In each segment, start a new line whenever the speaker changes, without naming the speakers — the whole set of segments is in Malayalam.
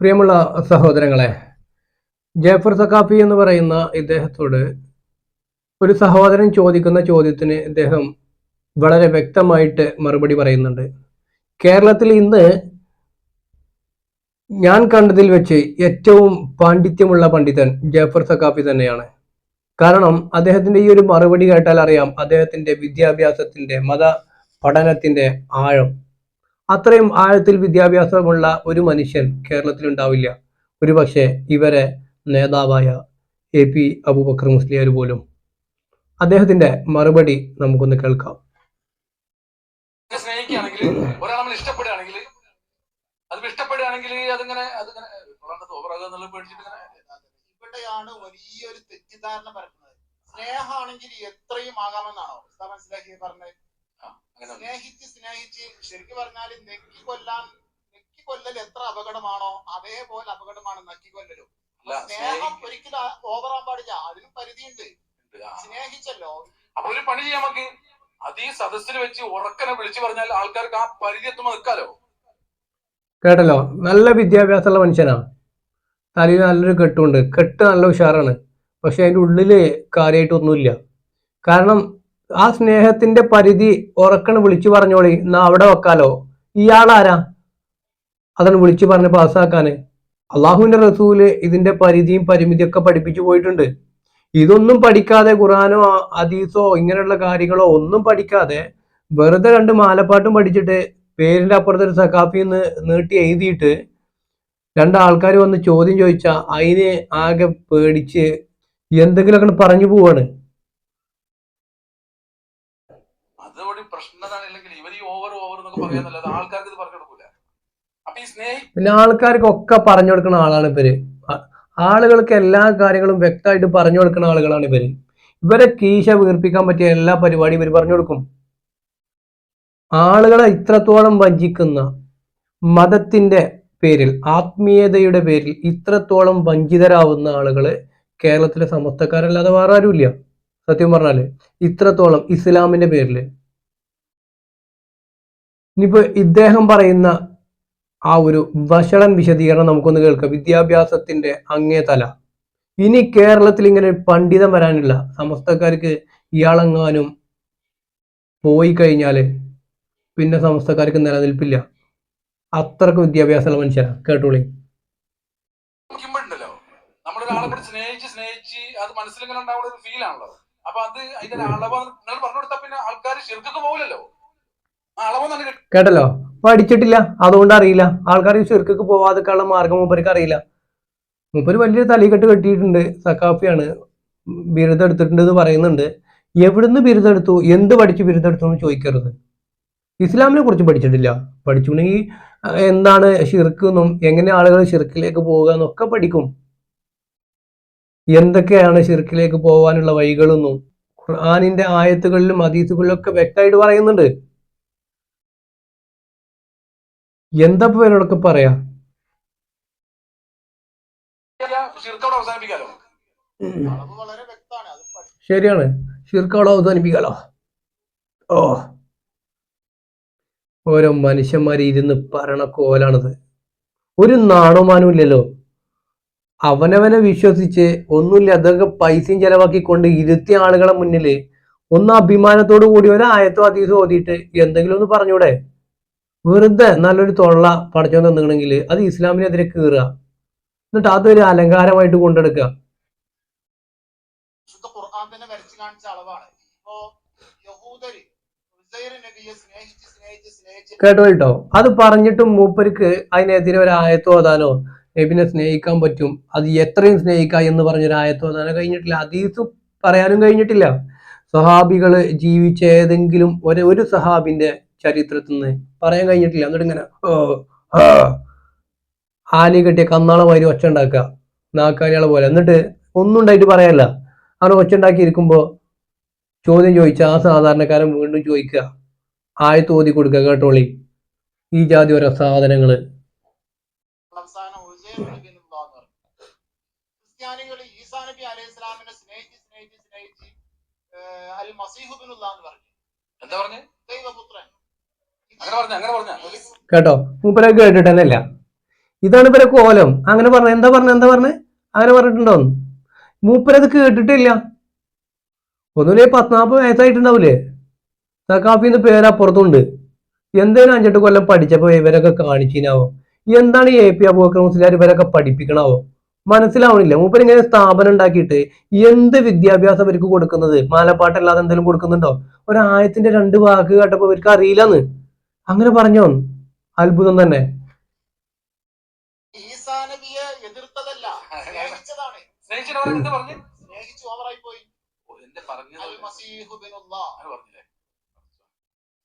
പ്രിയമുള്ള സഹോദരങ്ങളെ ജാഫർ സക്കാഫി എന്ന് പറയുന്ന ഇദ്ദേഹത്തോട് ഒരു സഹോദരൻ ചോദിക്കുന്ന ചോദ്യത്തിന് ഇദ്ദേഹം വളരെ വ്യക്തമായിട്ട് മറുപടി പറയുന്നുണ്ട്. കേരളത്തിൽ ഇന്ന് ഞാൻ കണ്ടതിൽ വെച്ച് ഏറ്റവും പാണ്ഡിത്യമുള്ള പണ്ഡിതൻ ജാഫർ സക്കാഫി തന്നെയാണ്. കാരണം അദ്ദേഹത്തിന്റെ ഈ ഒരു മറുപടി കേട്ടാൽ അറിയാം അദ്ദേഹത്തിന്റെ വിദ്യാഭ്യാസത്തിന്റെ മത പഠനത്തിന്റെ ആഴം. അത്രയും ആഴത്തിൽ വിദ്യാഭ്യാസമുള്ള ഒരു മനുഷ്യൻ കേരളത്തിൽ ഉണ്ടാവില്ല. ഒരുപക്ഷെ ഇവരെ നേതാവായ എ പി അബൂബക്കർ മുസ്ലിയാർ പോലും. അദ്ദേഹത്തിന്റെ മറുപടി നമുക്കൊന്ന് കേൾക്കാം.
സ്നേഹിക്കുകയാണെങ്കിൽ ഒരാൾ നമ്മൾ ഇഷ്ടപ്പെടുകയാണെങ്കിൽ അത് ഇഷ്ടപ്പെടുകയാണെങ്കിൽ അതിങ്ങനെ അതിങ്ങനെ
ഇവിടെയാണ് വലിയൊരു തെറ്റിദ്ധാരണ പരത്തുന്നത് സ്നേഹമാണെങ്കിൽ എത്രയും ആകാമെന്നാണോ? മനസ്സിലാക്കി പറഞ്ഞത്. സ്നേഹിച്ച് സ്നേഹിച്ച് ശരിക്കും പറഞ്ഞാൽ നെക്കി കൊല്ലാൻ നെക്കി കൊല്ലൽ എത്ര അപകടമാണോ അതേപോലെ അപകടമാണ് നക്കി കൊല്ലലും. സ്നേഹം ഒരിക്കലും ഓവറാൻ പാടില്ല. അതിനും പരിധിയുണ്ട്. സ്നേഹിച്ചല്ലോ.
അപ്പൊ ഒരു പണി ചെയ്യാം നമുക്ക്. അത് ഈ സദസ്സിൽ വെച്ച് ഉറക്കനെ വിളിച്ചു പറഞ്ഞാൽ ആൾക്കാർക്ക് ആ പരിധി എത്തുമ്പോൾ നിൽക്കാലോ?
കേട്ടല്ലോ? നല്ല വിദ്യാഭ്യാസമുള്ള മനുഷ്യനാണ് തലയിൽ നല്ലൊരു കെട്ടുണ്ട്. കെട്ട് നല്ല ഉഷാറാണ്. പക്ഷെ അതിന്റെ ഉള്ളിൽ കാര്യമായിട്ടൊന്നുമില്ല. കാരണം ആ സ്നേഹത്തിന്റെ പരിധി ഉറക്കണ് വിളിച്ചു പറഞ്ഞോളി. എന്നാ അവിടെ വെക്കാലോ. ഇയാളാരാ? അതാണ് വിളിച്ചു പറഞ്ഞ് പാസ്സാക്കാന്. അള്ളാഹുവിന്റെ റസൂൽ ഇതിന്റെ പരിധിയും പരിമിതിയൊക്കെ പഠിപ്പിച്ചു പോയിട്ടുണ്ട്. ഇതൊന്നും പഠിക്കാതെ ഖുറാനോ ഹദീസോ ഇങ്ങനെയുള്ള കാര്യങ്ങളോ ഒന്നും പഠിക്കാതെ വെറുതെ രണ്ട് മാലപ്പാട്ടും പഠിച്ചിട്ട് പേരിന്റെ അപ്പുറത്ത് ഒരു സക്കാഫി നീട്ടി എഴുതിയിട്ട് രണ്ടാൾക്കാർ വന്ന് ചോദ്യം ചോദിച്ചാൽ അതിന് ആകെ പേടിച്ച് എന്തെങ്കിലുമൊക്കെ പറഞ്ഞു പോവാണ്
അതോടെ പ്രശ്നം അല്ലെങ്കിൽ ഇവർ ഈ ഓവർ ഓവർ എന്നൊക്കെ പറയാന്നല്ലാതെ ആൾക്കാർക്ക് ഇത് പറഞ്ഞു ഈ സ്നേഹി
പിന്നെ പറഞ്ഞു കൊടുക്കുന്ന ആളാണ് ഇവർ. ആളുകൾക്ക് എല്ലാ കാര്യങ്ങളും വ്യക്തമായിട്ട് പറഞ്ഞു കൊടുക്കുന്ന ആളുകളാണ് ഇവർ. ഇവരെ കീശ വീർപ്പിക്കാൻ പറ്റിയ എല്ലാ പരിപാടിയും ഇവർ പറഞ്ഞു കൊടുക്കും. ആളുകളെ ഇത്രത്തോളം വഞ്ചിക്കുന്ന മതത്തിന്റെ പേരിൽ ആത്മീയതയുടെ പേരിൽ ഇത്രത്തോളം വഞ്ചിതരാവുന്ന ആളുകൾ കേരളത്തിലെ സമസ്തക്കാരല്ലാതെ വേറെ ആരുമില്ല. സത്യം പറഞ്ഞാൽ ഇത്രത്തോളം ഇസ്ലാമിന്റെ പേരിൽ. ഇനിയിപ്പോ ഇദ്ദേഹം പറയുന്ന ആ ഒരു വഷളൻ വിശദീകരണം നമുക്കൊന്ന് കേൾക്കാം. വിദ്യാഭ്യാസത്തിന്റെ അങ്ങേ തല ഇനി കേരളത്തിൽ ഇങ്ങനെ പണ്ഡിതം വരാനില്ല. സമസ്തക്കാർക്ക് ഇയാളെങ്ങാനും പോയി കഴിഞ്ഞാൽ പിന്നെ സമസ്തക്കാർക്ക് നിലനിൽപ്പില്ല. അത്രയ്ക്ക് വിദ്യാഭ്യാസമുള്ള മനുഷ്യരാ. കേട്ടോളി.
സ്നേഹിച്ച് സ്നേഹിച്ച് അത് മനസ്സിലിങ്ങനെ ഒരു അപ്പൊ അത് അതിന്റെ അളവ് നിങ്ങൾ പറഞ്ഞു കൊടുത്താൽ പിന്നെ ആൾക്കാർ ശരിക്കൊക്കെ പോകില്ലല്ലോ ആ അളവ് തന്നെ കിട്ടും
കേട്ടല്ലോ? പഠിച്ചിട്ടില്ല. അതുകൊണ്ട് അറിയില്ല. ആൾക്കാർ ഈ ചെറുക്കൊക്കെ പോവാതെക്കാനുള്ള മാർഗം മൂപ്പർക്ക് അറിയില്ല. മൂപ്പര് വലിയൊരു തലയിക്കെട്ട് കെട്ടിയിട്ടുണ്ട്. സക്കാഫിയാണ് ബിരുദം എടുത്തിട്ടുണ്ട് എന്ന് പറയുന്നുണ്ട്. എവിടുന്ന് ബിരുദം എടുത്തു? എന്ത് പഠിച്ചു ബിരുദെടുത്തു എന്ന് ചോദിക്കരുത്. ഇസ്ലാമിനെ കുറിച്ച് പഠിച്ചിട്ടില്ല. പഠിച്ചുണ്ടെങ്കിൽ എന്താണ് ഷിർക്ക് എന്നും എങ്ങനെ ആളുകൾ ഷിർക്കിലേക്ക് പോവുക എന്നൊക്കെ പഠിക്കും. എന്തൊക്കെയാണ് ഷിർക്കിലേക്ക് പോകാനുള്ള വഴികളെന്നും ഖുർആാനിന്റെ ആയത്തുകളിലും ഹദീസുകളിലും ഒക്കെ വ്യക്തമായിട്ട് പറയുന്നുണ്ട്. എന്താ ഇപ്പൊ ഇവരോടൊക്കെ പറയാ? ശരിയാണ്. ഷിർക്ക് അവസാനിപ്പിക്കാലോ? ഓ. ഓരോ മനുഷ്യന്മാർ ഇരുന്ന് പറയണ കോലാണത്. ഒരു നാണോമാനും ഇല്ലല്ലോ. അവനവനെ വിശ്വസിച്ച് ഒന്നുമില്ല അതൊക്കെ പൈസയും ചെലവാക്കിക്കൊണ്ട് ഇരുത്തിയ ആളുകളെ മുന്നിൽ ഒന്ന് അഭിമാനത്തോടു കൂടി ഒരു ആയത്തോ അതീസോ ഓതിയിട്ട് എന്തെങ്കിലും ഒന്ന് പറഞ്ഞൂടെ? വെറുതെ നല്ലൊരു തൊള്ള പഠിച്ചോ തന്നിക്കണമെങ്കിൽ അത് ഇസ്ലാമിനെതിരെ കീറുക. എന്നിട്ട് അതൊരു അലങ്കാരമായിട്ട് കൊണ്ടെടുക്കുക. കേട്ടോ കേട്ടോ അത് പറഞ്ഞിട്ടും മൂപ്പർക്ക് അതിനെതിരെ ഒരു ആയത്തോ ഓതാനോ നബിനെ സ്നേഹിക്കാൻ പറ്റും. അത് എത്രയും സ്നേഹിക്കാം എന്ന് പറഞ്ഞൊരു ആയത്തോ ഓതാനോ കഴിഞ്ഞിട്ടില്ല. അതീസ് പറയാനും കഴിഞ്ഞിട്ടില്ല. സഹാബികൾ ജീവിച്ച ഏതെങ്കിലും ഒരു ഒരു സഹാബിന്റെ ചരിത്രത്തിൽ നിന്ന് പറയാൻ കഴിഞ്ഞിട്ടില്ല. എന്നിട്ട് ഇങ്ങനെ ആലി കെട്ടിയ കന്നാളമാതിരി ഒച്ച ഉണ്ടാക്കുക. നാക്കാലികളെ പോലെ. എന്നിട്ട് ഒന്നും ഉണ്ടായിട്ട് പറയാനല്ല അങ്ങനെ ഒച്ച ഉണ്ടാക്കി ഇരിക്കുമ്പോ ചോദ്യം ചോദിച്ച ആ സാധാരണക്കാരൻ വീണ്ടും ചോദിക്കുക. ആയത്ത് ഓതി കൊടുക്കുക കേട്ടോളി. ഈ ജാതി ഓരോ
സാധനങ്ങൾ. ക്രിസ്ത്യാനികൾ ഈസാ നബി അലൈഹി ഇസ്ലാമിനെ സ്നേഹിച്ച് സ്നേഹിച്ച് സ്നേഹിച്ച് ഏഹ്, അൽ മസീഹുബിനുള്ള എന്ന് പറഞ്ഞു.
എന്താ പറഞ്ഞു?
ദൈവപുത്രൻ
അങ്ങനെ പറഞ്ഞ അങ്ങനെ പറഞ്ഞ
കേട്ടോ? മൂപ്പരെ കേട്ടിട്ട് തന്നെ ഇല്ല ഇതാണ് ഇവരെ കോലം. അങ്ങനെ പറഞ്ഞ എന്താ പറഞ്ഞ എന്താ പറഞ്ഞ? അങ്ങനെ പറഞ്ഞിട്ടുണ്ടോ? മൂപ്പരത് കേട്ടിട്ടില്ല. ഒന്നുമില്ലേ പത്നാപ്പ് വയസ്സായിട്ടുണ്ടാവൂലേ? സക്കാഫിന്ന് പേര് അപ്പുറത്തുണ്ട്. എന്തേലും അഞ്ചെട്ട് കൊല്ലം പഠിച്ചപ്പോ ഇവരൊക്കെ കാണിച്ചിനാവോ? എന്താണ് എ പി അബൂബക്കർ മുസ്ലിയാർ ഇവരൊക്കെ പഠിപ്പിക്കണാവോ? മനസ്സിലാവണില്ല. മൂപ്പർ ഇങ്ങനെ സ്ഥാപനം ഉണ്ടാക്കിയിട്ട് എന്ത് വിദ്യാഭ്യാസം ഇവർക്ക് കൊടുക്കുന്നത്? മാലപ്പാട്ടല്ലാതെ എന്തെങ്കിലും കൊടുക്കുന്നുണ്ടോ? ഒരായത്തിന്റെ രണ്ട് വാക്ക് കേട്ടപ്പോ ഇവർക്ക് അറിയില്ലെന്ന്. അങ്ങനെ പറഞ്ഞോ? അത്ഭുതം തന്നെ.
ഈസാ നബിയെ എതിർത്തതല്ല. സ്നേഹിച്ചതാണ്. സ്നേഹിച്ചു ഓവറായി പോയി
അങ്ങനെ പറഞ്ഞുല്ലേ?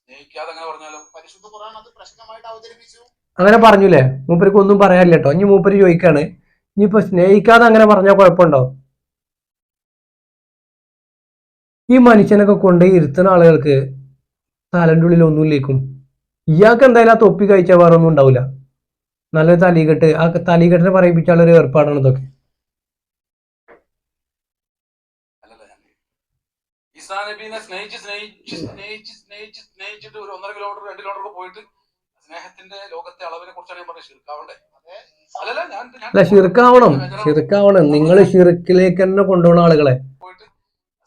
മൂപ്പരിക്ക് അങ്ങനെ പറഞ്ഞാലോ?
പരിശുദ്ധ ഖുർആൻ അത് പ്രശ്നമായിട്ട് അവതരിപ്പിച്ചു.
അങ്ങനെ പറഞ്ഞില്ലേ മൂപ്പർക്ക് ഒന്നും പറയാനില്ല കേട്ടോ. ഇനി മൂപ്പര് ചോദിക്കാണ്. ഇനിയിപ്പോ സ്നേഹിക്കാതെ അങ്ങനെ പറഞ്ഞാൽ കുഴപ്പമുണ്ടോ? ഈ മനുഷ്യനൊക്കെ കൊണ്ടുപോയി ഇരുത്തുന്ന ആളുകൾക്ക് തലന്റെ ഉള്ളിൽ ഒന്നുമില്ലേക്കും ഇയാൾക്ക് എന്തായാലും ആ തൊപ്പി കഴിച്ചാൽ വേറെ ഒന്നും ഉണ്ടാവില്ല നല്ലൊരു തലികെട്ട് ആ തലികെട്ടിനെ പറയിപ്പിച്ചാലുള്ള ഒരു ഏർപ്പാടാണ് ഇതൊക്കെ.
ഈസാ നബീനെ സ്നേഹിച്ച് സ്നേഹിച്ച് സ്നേഹിച്ച് സ്നേഹിച്ച് സ്നേഹിച്ചിട്ട് ഒരു ഒന്നര കിലോമീറ്റർ രണ്ട് കിലോമീറ്റർ പോയിട്ട് സ്നേഹത്തിന്റെ ലോകത്തെ അളവിനെ കുറിച്ചാണ് ഞാൻ പറഞ്ഞത് ശിർക്കാവണ്ടേ? അല്ലല്ല ഞാൻ
ഷിർക്കാവണം ഷിർക്കാവണം നിങ്ങൾ ഷിർക്കിലേക്ക് തന്നെ കൊണ്ടുപോകുന്ന ആളുകളെ
പോയിട്ട്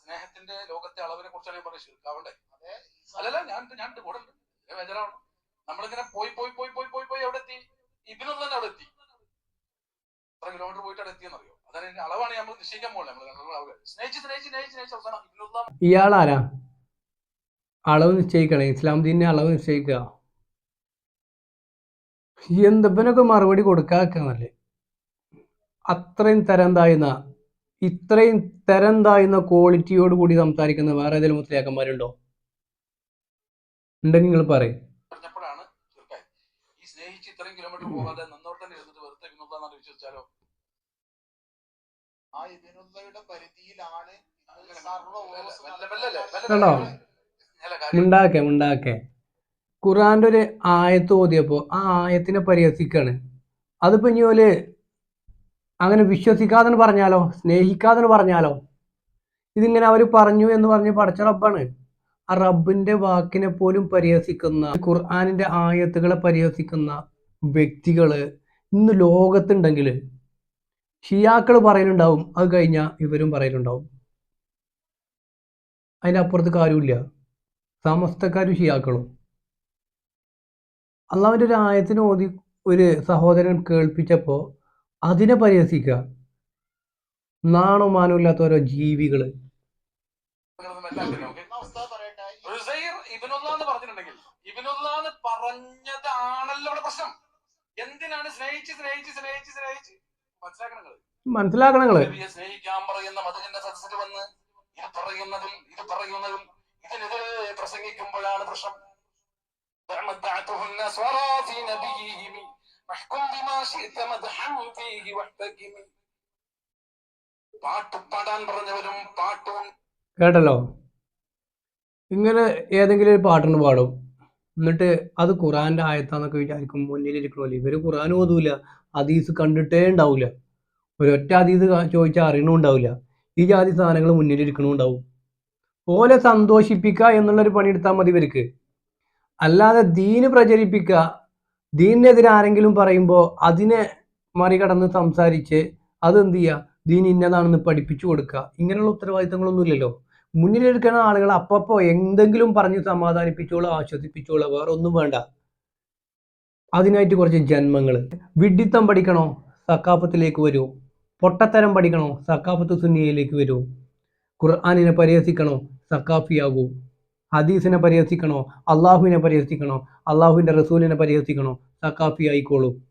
സ്നേഹത്തിന്റെ ലോകത്തെ അളവിനെ കുറിച്ചാണ് ഞാൻ പറഞ്ഞത് ശിർക്കാവണ്ടേ
അതെ ഈസാ
അല്ലല്ല ഞാൻ ഞാൻ കൂടെ ഉണ്ട് ഞാൻ ബേജാറാവണം നമ്മളിങ്ങനെ പോയി പോയി പോയി പോയി പോയി പോയി അവിടെ എത്തി ഇബിനൊന്നും തന്നെ അവിടെ എത്തി എത്ര കിലോമീറ്റർ പോയിട്ട് അവിടെ എത്തിയെന്നറിയോ? അതാണ് അളവാണ് നമ്മൾ നിശ്ചയിക്കാൻ പോകുന്നത് നമ്മൾ സ്നേഹിച്ച് സ്നേഹിച്ച് സ്നേഹിച്ച് സ്നേഹിച്ച് അവസാനം ഇബിനുള്ള
ഇയാളാരാ അളവ് നിശ്ചയിക്കണേ ഇസ്ലാം ദീനിന്റെ അളവ് നിശ്ചയിക്കുക. എന്തപ്പനൊക്കെ മറുപടി കൊടുക്കാന്നല്ലേ അത്രയും തരം താഴ്ന്ന ഇത്രയും തരം താഴ്ന്ന ക്വാളിറ്റിയോട് കൂടി സംസാരിക്കുന്ന വേറെ ഏതെങ്കിലും മുസ്ലിയാക്കന്മാരുണ്ടോ ഉണ്ടെങ്കിൽ നിങ്ങൾ പറയും
പറഞ്ഞപ്പോഴാണ് ചെറുക്കായി ഈ സ്നേഹിച്ച് ഇത്രയും കിലോമീറ്റർ നന്നോട്ട് തന്നെ ഇരുന്നിട്ട് വെറുതെ വിനോദാന്ന് വിശ്വസിച്ചാലോ?
ആ ഇതിനുള്ളയുടെ പരിധിയിലാണ്
കാര്യം.
ഉണ്ടാക്കെ ഉണ്ടാക്കെ ഖുറാന്റെ ഒരു ആയത്ത് ഓതിയപ്പോ ആ ആയത്തിനെ പരിഹസിക്കാണ്. അതിപ്പോ ഇനി ഓൽ അങ്ങനെ വിശ്വസിക്കാതെ പറഞ്ഞാലോ സ്നേഹിക്കാതെ പറഞ്ഞാലോ ഇതിങ്ങനെ അവർ പറഞ്ഞു എന്ന് പറഞ്ഞ് പഠിച്ച റബ്ബാണ്. ആ റബ്ബിന്റെ വാക്കിനെ പോലും പരിഹസിക്കുന്ന ഖുർആാനിന്റെ ആയത്തുകളെ പരിഹസിക്കുന്ന വ്യക്തികൾ ഇന്ന് ലോകത്തുണ്ടെങ്കിൽ ഷിയാക്കൾ പറയലുണ്ടാവും അത് കഴിഞ്ഞാൽ ഇവരും പറയലുണ്ടാവും അതിന്റെ അപ്പുറത്ത് കാര്യമില്ല. സമസ്തക്കാരും ഷിയാക്കളും അള്ളാവിന്റെ ഒരു ആയത്തിന് ഓതി ഒരു സഹോദരൻ കേൾപ്പിച്ചപ്പോൾ അതിനെ പരിഹസിക്കുക. നാണോ മാനോ ഇല്ലാത്ത ഓരോ
എന്ന്
പറഞ്ഞിട്ടുണ്ടെങ്കിൽ പ്രശ്നം. എന്തിനാണ് സ്നേഹിച്ച് സ്നേഹിച്ച് സ്നേഹിച്ച് സ്നേഹിച്ച്?
മനസ്സിലാക്കണങ്ങൾ
മനസ്സിലാക്കണങ്ങൾ. സ്നേഹിക്കാൻ പറയുന്ന സദസ്സിൽ വന്ന് ഇത്
കേട്ടല്ലോ? ഇങ്ങനെ ഏതെങ്കിലും ഒരു പാട്ടിന് പാടും. എന്നിട്ട് അത് ഖുറാന്റെ ആയത്താന്നൊക്കെ വിചാരിക്കും മുന്നിലിരിക്കണമല്ലോ ഇവർ ഖുറാൻ ഓതൂല അതീസ് കണ്ടിട്ടേ ഉണ്ടാവില്ല ഒരൊറ്റ കാ- ചോദിച്ചാൽ അറിയണമുണ്ടാവില്ല ഈ ജാതി സാധനങ്ങൾ മുന്നിലിരിക്കണവും ഉണ്ടാവും. ഓലെ സന്തോഷിപ്പിക്കുക എന്നുള്ളൊരു പണിയെടുത്താൽ മതി ഇവർക്ക്. അല്ലാതെ ദീന് പ്രചരിപ്പിക്കുക ദീനിനെതിരെ ആരെങ്കിലും പറയുമ്പോൾ അതിനെ മറികടന്ന് സംസാരിച്ച് അതെന്ത് ചെയ്യുക ദീൻ ഇന്നതാണെന്ന് പഠിപ്പിച്ചു കൊടുക്കുക ഇങ്ങനെയുള്ള ഉത്തരവാദിത്തങ്ങളൊന്നും ഇല്ലല്ലോ മുന്നിലിരിക്കുന്ന ആളുകൾ അപ്പപ്പോ എന്തെങ്കിലും പറഞ്ഞ് സമാധാനിപ്പിച്ചോളൂ ആശ്വസിപ്പിച്ചോളൂ വേറെ ഒന്നും വേണ്ട. അതിനായിട്ട് കുറച്ച് ജന്മങ്ങൾ. വിഡ്ഢിത്തം പഠിക്കണോ? സക്കാഫത്തിലേക്ക് വരൂ. പൊട്ടത്തരം പഠിക്കണോ? സക്കാഫത്ത് സുന്നിയയിലേക്ക് വരൂ. ഖുർആാനിനെ പരിഹസിക്കണോ? സക്കാഫിയാകൂ. ഹദീസിനെ പരിഹസിക്കണോ? അള്ളാഹുവിനെ പരിഹസിക്കണോ? അള്ളാഹുവിന്റെ റസൂലിനെ പരിഹസിക്കണോ? സക്കാഫി ആയിക്കോളൂ